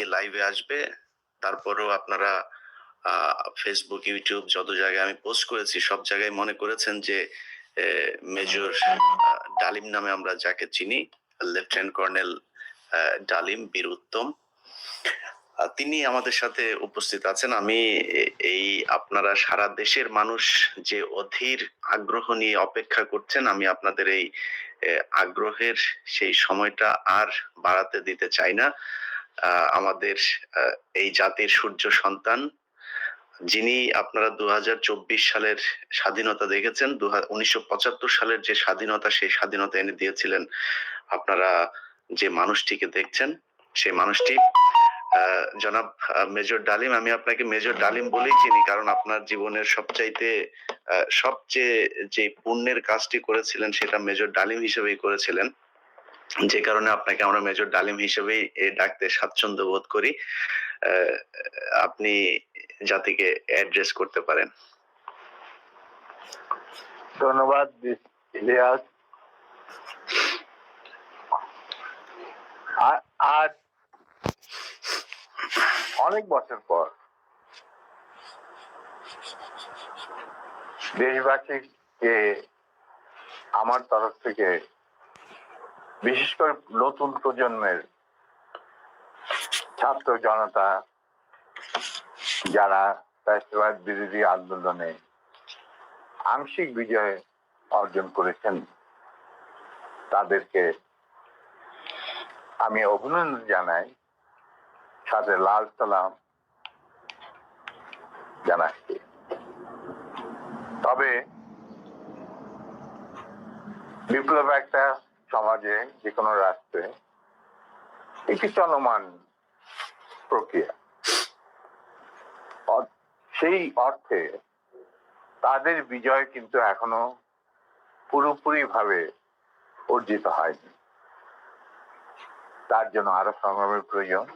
অনেকে লাইভে আসবে। তারপরেও আপনারা ফেসবুক ইউটিউব যত জায়গায় আমি পোস্ট করেছি, সব জায়গায় মনে করেছেন যে মেজর ডালিম নামে আমরা যাকে চিনি লেফটেন্যান্ট কর্নেল ডালিম বীর উত্তম। তিনি আমাদের সাথে উপস্থিত আছেন। আমি এই আপনারা সারা দেশের মানুষ যে অধীর আগ্রহ নিয়ে অপেক্ষা করছেন, আমি আপনাদের এই আগ্রহের সেই সময়টা আর বাড়াতে দিতে চাই না। আমাদের এই জাতির সূর্য সন্তান, যিনি আপনারা দু হাজার চব্বিশ সালের স্বাধীনতা দেখেছেন দু উনিশশো সালের যে স্বাধীনতা, সেই স্বাধীনতা এনে দিয়েছিলেন আপনারা যে মানুষটিকে দেখছেন, সেই মানুষটি জনাব মেজর ডালিম। আমি আপনাকে মেজর ডালিম বলেই চিনি, কারণ আপনার জীবনের সবচাইতে সবচেয়ে যে পুণ্যের কাজটি করেছিলেন, সেটা মেজর ডালিম হিসেবেই করেছিলেন। যে কারণে আপনাকে আমরা মেজর ডালিম হিসেবেই ডাকতে স্বাচ্ছন্দ্য বোধ করি আপনি জাতিকে অ্যাড্রেস করতে পারেন। ধন্যবাদ ইলিয়াস। আজ অনেক বছর পর দেশবাসীকে আমার তরফ থেকে বিশেষ করে নতুন প্রজন্মের ছাত্র জনতা, যারা ফ্যাসিবাদ বিরোধী আন্দোলনে আংশিক বিজয় অর্জন করেছেন, তাদেরকে আমি অভিনন্দন জানাই। সাথে লাল সালাম জানাচ্ছি। তবে বিপ্লব একটা সমাজে যে কোনো রাষ্ট্রে, একটি চলমান প্রক্রিয়া। সেই অর্থে তাদের বিজয় কিন্তু এখনও পুরোপুরি ভাবে অর্জিত হয়নি। তার জন্য আরও সংগ্রামের প্রয়োজন।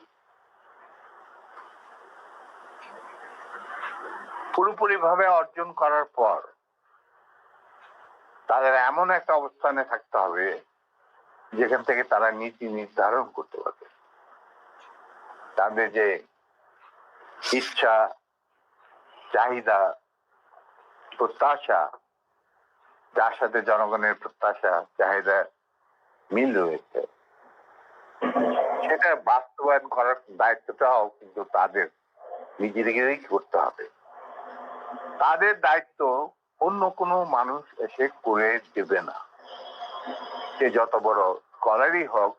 পুরোপুরি ভাবে অর্জন করার পর তাদের এমন একটা অবস্থানে থাকতে হবে যেখান থেকে তারা নীতি নির্ধারণ করতে পারবে। তাদের যে ইচ্ছা, চাহিদা, প্রত্যাশা, যার সাথে জনগণের প্রত্যাশা, চাহিদা মিল রয়েছে, সেটা বাস্তবায়ন করার দায়িত্বটাও কিন্তু তাদের নিজেদেরই করতে হবে। তাদের দায়িত্ব অন্য কোনো মানুষ এসে করে দেবে না। সে যত বড় স্কলারই হোক,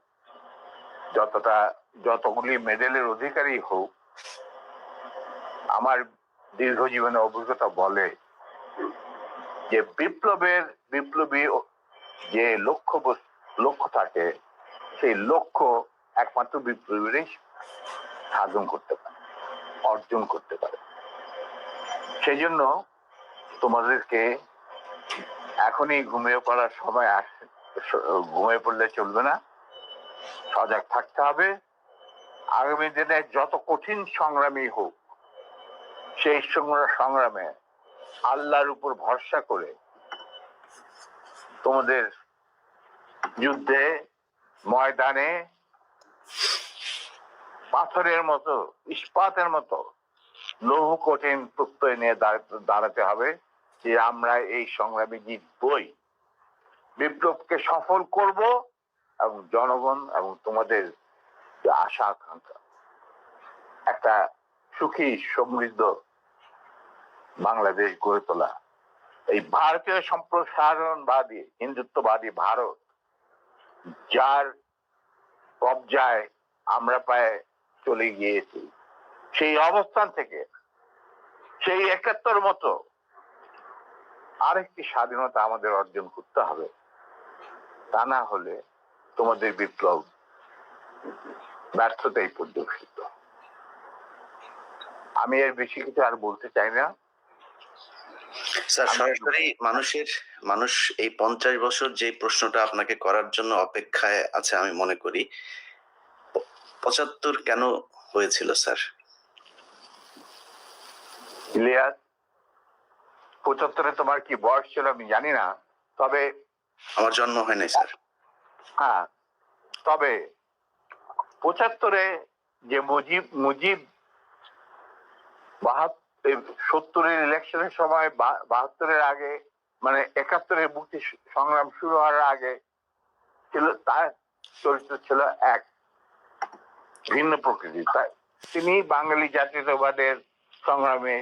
যতটা, যতগুলি মেডেলের অধিকারী হোক, আমার দীর্ঘ জীবনে অভিজ্ঞতা বলে যে বিপ্লবের, বিপ্লবী যে লক্ষ্য লক্ষ্য থাকে, সেই লক্ষ্য একমাত্র বিপ্লবীরাই সাধন করতে পারে, অর্জন করতে পারে। সেই জন্য তোমাদেরকে এখনই ঘুমিয়ে পড়ার সময় আসছে স- ঘুমিয়ে পড়লে চলবে না। সজাগ থাকতে হবে। আগামী দিনে যত কঠিন সংগ্রামী হোক, সেই সংগ্রা- সংগ্রামে আল্লাহর উপর ভরসা করে তোমাদের যুদ্ধে, ময়দানে, পাথরের মতো, ইস্পাতের মতো লৌহ কঠিন প্রত্যয় নিয়ে দাঁড়াতে হবে যে আমরা এই সংগ্রামে জিতবই। বিপ্লবকে সফল করব এবং জনগণ এবং তোমাদের আশা, আকাঙ্ক্ষা। একটা সুখী, সমৃদ্ধ বাংলাদেশ গড়ে তোলা। এই ভারতীয় সম্প্রসারণবাদী, হিন্দুত্ববাদী ভারত, যার কবজায় আমরা প্রায় চলে গিয়েছি। সেই অবস্থান থেকে, সেই একাত্তর মতো আরেকটি স্বাধীনতা আমাদের অর্জন করতে হবে। তা না হলে তোমাদের বিপ্লব ব্যর্থতাই পর্যবেসিত আমি এর বেশি কিছু আর বলতে চাই না। স্যার সরাসরি মানুষের মানুষ এই পঞ্চাশ বছর যে প্রশ্নটা আপনাকে করার জন্য অপেক্ষায় আছে আমি মনে করি। পঁচাত্তর কেন হয়েছিল স্যার? ইলিয়াস পঁচাত্তরে তোমার কি বয়স ছিল আমি জানি না। তবে আমার জন্ম হয় নাই, স্যার। হ্যাঁ তবে পঁচাত্তরে যে মুজিব মুজিব সত্তরের ইলেকশনের সময় বাহাত্তরের আগে মানে একাত্তরের মুক্তি সংগ্রাম শুরু হওয়ার আগে ছিল, তার চরিত্র ছিল এক ভিন্ন প্রকৃতি তিনি বাঙালি জাতীয়তাবাদের সংগ্রামে